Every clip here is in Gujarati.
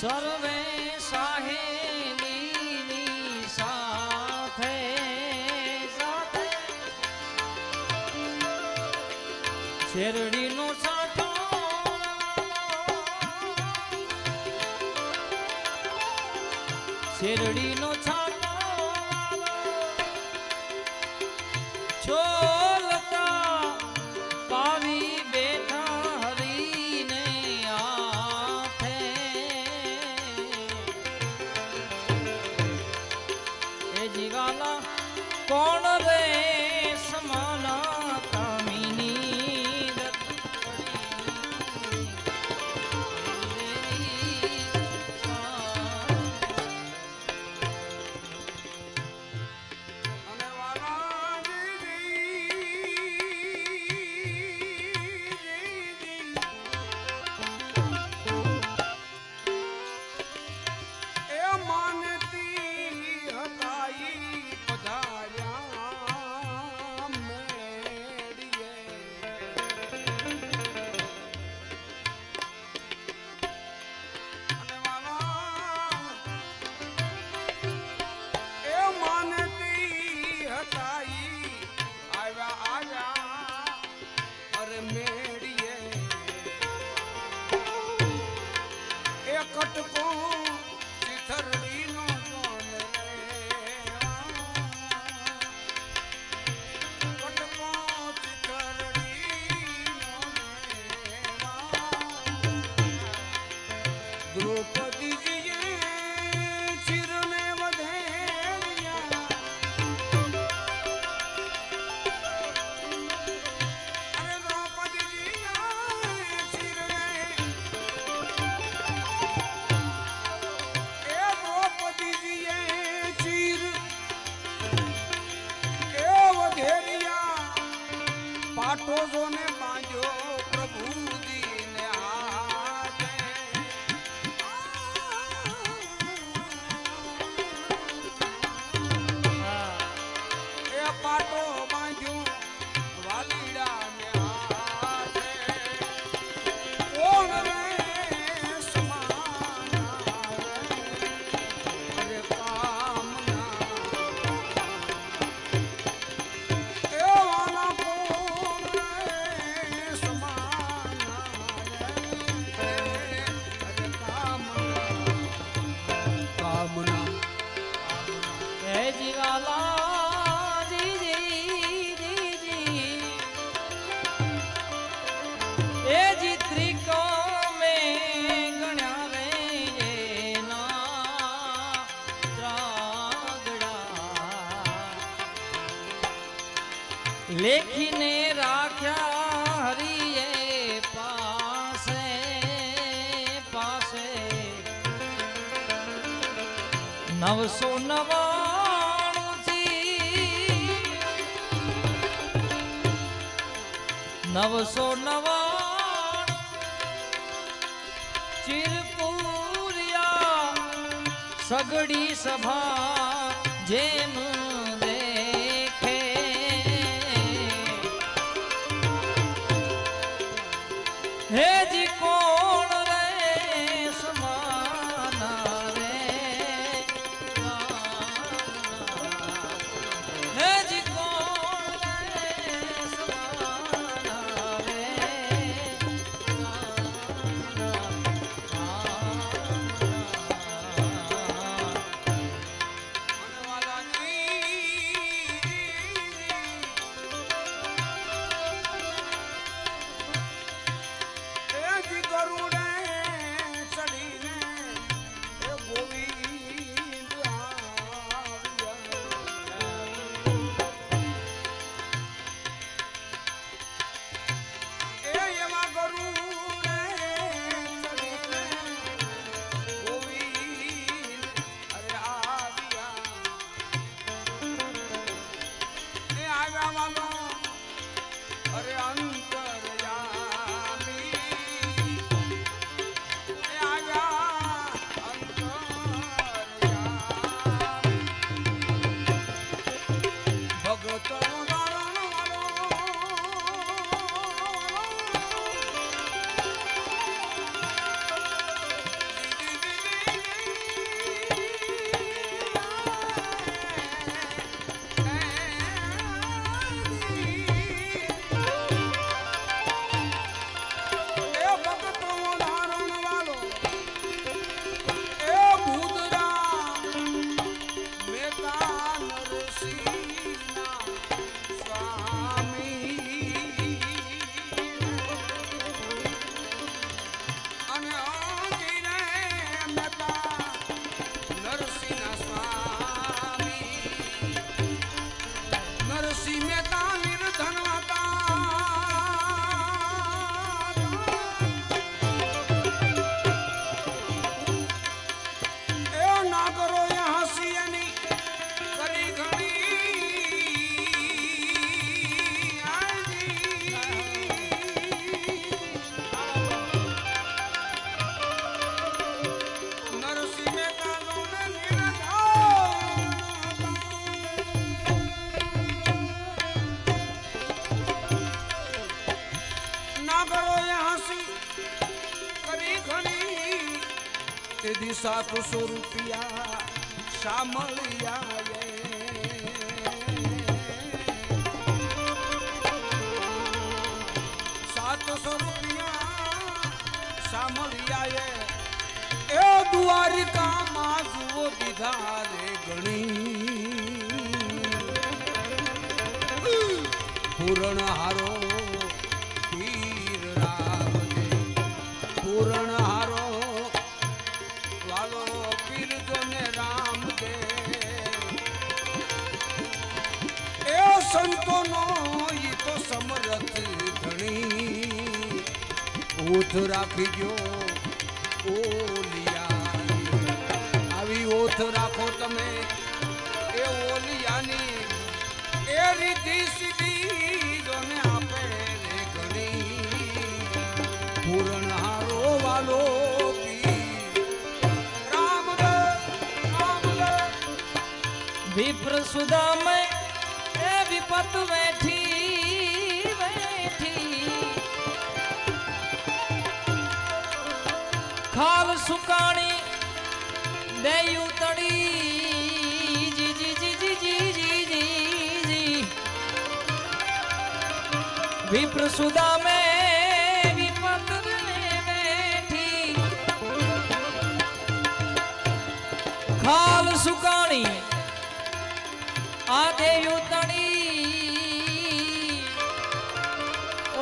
સર્વે સાહેલીની સાથે સાથે શેરડીનો સાઠો શેરડીનો છા કોણ રે? લેખીને રાખ્યા હરિએ પાસે પાસે. નવસો નવાણું નવસો નવા ચીરપુરિયા સગડી સભા જેનું do surupim રાખી ગયો ઓલિયા. આવી ઓથ રાખો તમે એ ઓલિયાની. એ રીતિ સીધી જોને આપે રે ઘણી પૂરણ હારો વાલો. વિપ્ર સુદામય એ વિપત વેઠી ખાલ સુકાણી, દેયું તડી જી જી જી જી જી જી જી જી. વિપ્ર સુદામે ખાલ સુકાણી, આ દેયું તણી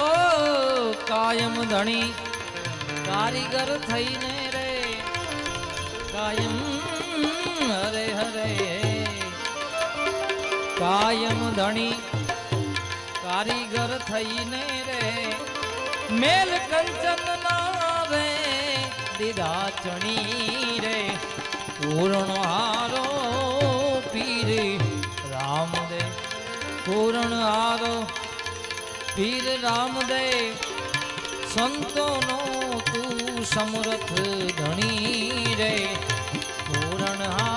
ઓ કાયમ ધણી. કારીગર થઈને રે. કાયમ હરે હરે. કાયમ ધણી કારીગર થઈને રે. મેલ કંચન ના રે દીધા ચણી રે. પૂર્ણ હારો પીર, રામદેવ. પૂર્ણ હારો પીર રામદે સંતોનો સમૃથ ધણી રે પૂરણ હા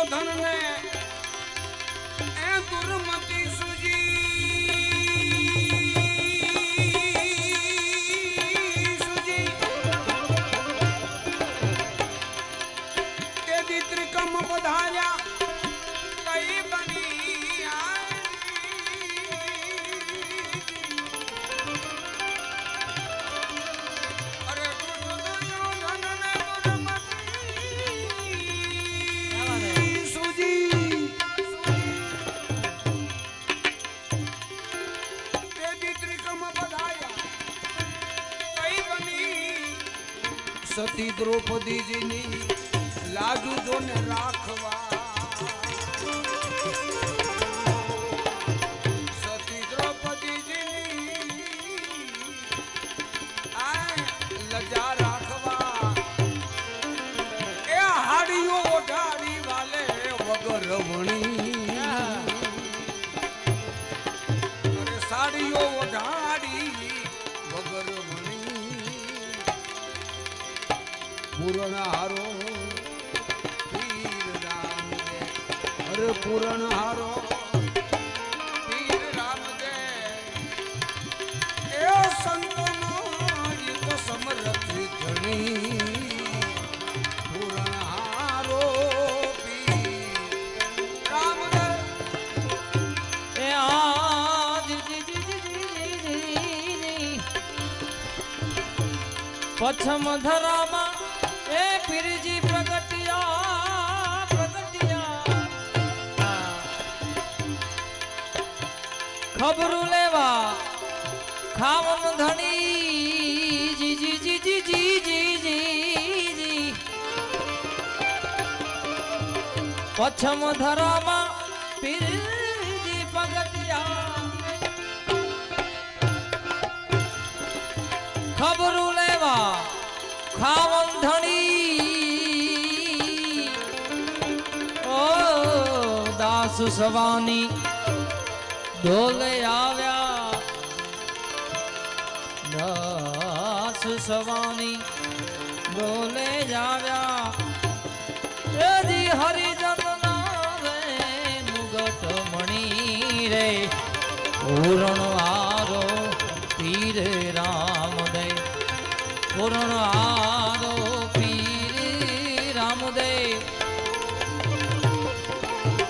दुर्योधन ने સતી દ્રૌપદીજીની લાજુ જોને રાખવા. સતી આ લજા રાખવા. એ હાડીઓ ઓઢાડી વાલે વગર વણી. અરે સાડીઓ ઓઢાડી પૂરણહારો પીર રામ અરે પૂરણહારો પીર રામ એ સંતનો પછમ ધરામાં ખબરું લેવા. ખાવન ધણી. જી જી જી જી જી જી જી જી. પછમ ધરામાં પીરજી પગટિયા ખબરું લેવા. ખાવન ધણી. ઓ દાસ સવાની. ડોલે આવ્યા. દાસ સવાની ડોલે આવ્યા. એજી હરિજન નાવે મુગટ મણી રે. પૂરણ આરો પીર રામદે પૂરણ આરો પીર રામદે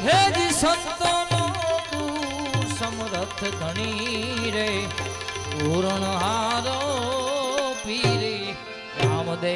હેજી સંતોનો તું સમરથ ધણી રે પૂરણ હારો પીરે. રામદે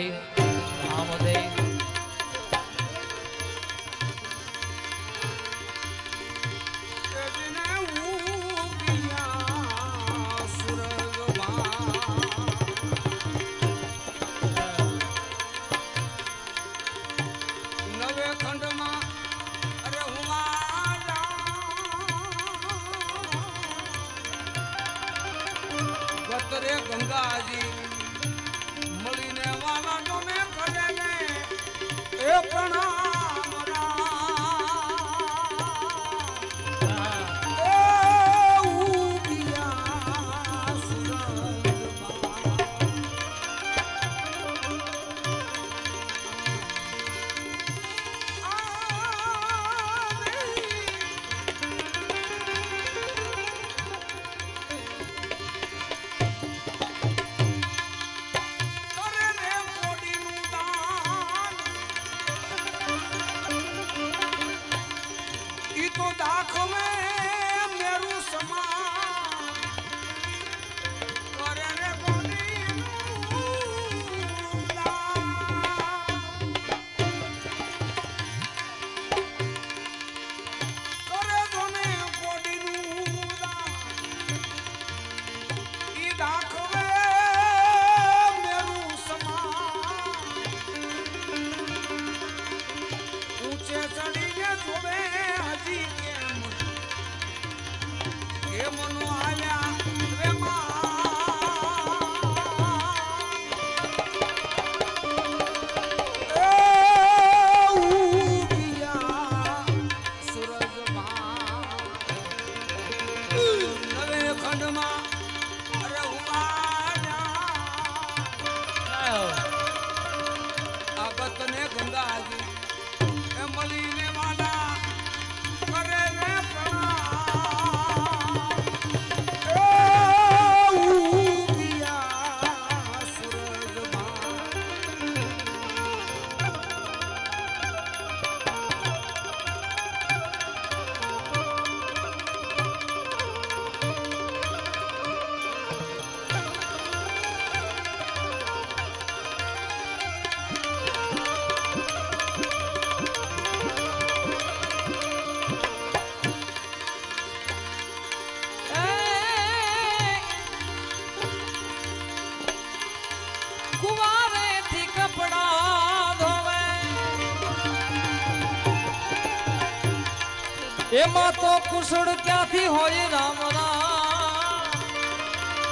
એમાં તો કુશળ ક્યાંથી હોય રામ રામ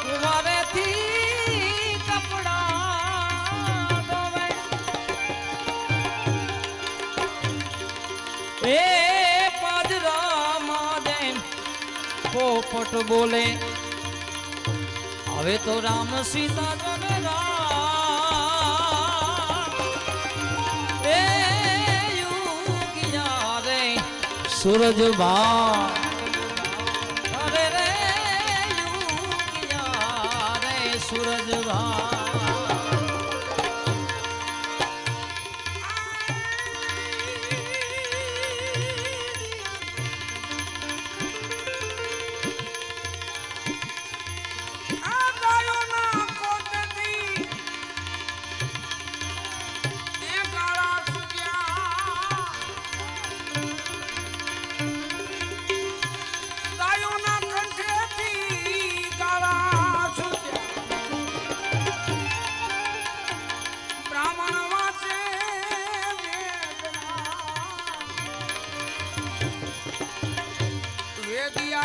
કુંવારેથી કપડા ધોવે. એ પાદરામાં જેમ પોપટ બોલે હવે તો રામ સીતા સૂરજ ભા સૂરજ ભા দিয়া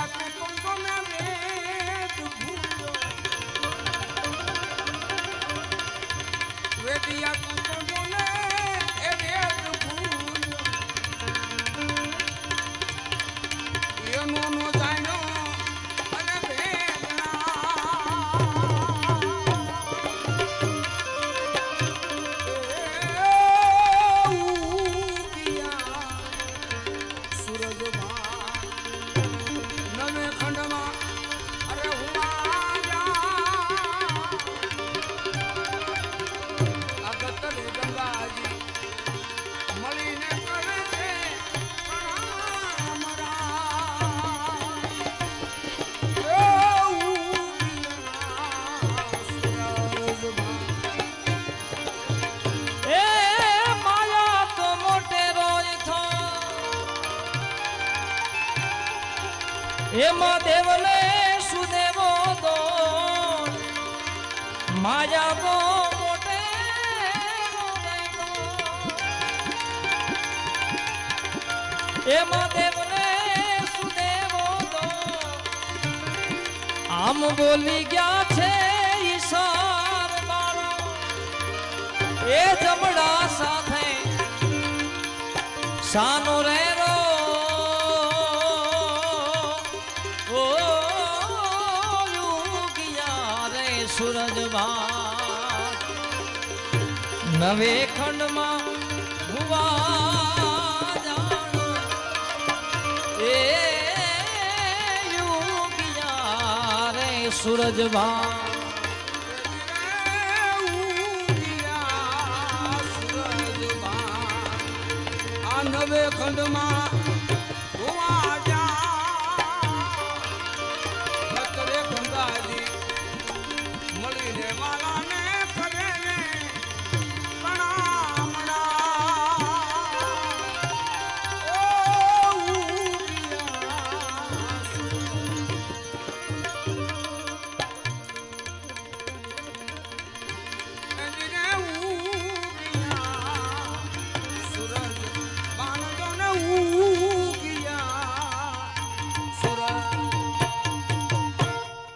દેવલે સુદેવો દો. માયા રોય થો. એમાં સુદેવો આમ બોલી ગયા છે ઈશાર બારો એ જમડા સાથે. સાનો રેરો સૂરજ નવે ખંડમાં ભુવા જાણો. એ યુગિયા રે સૂરજવા નવે ખંડમાં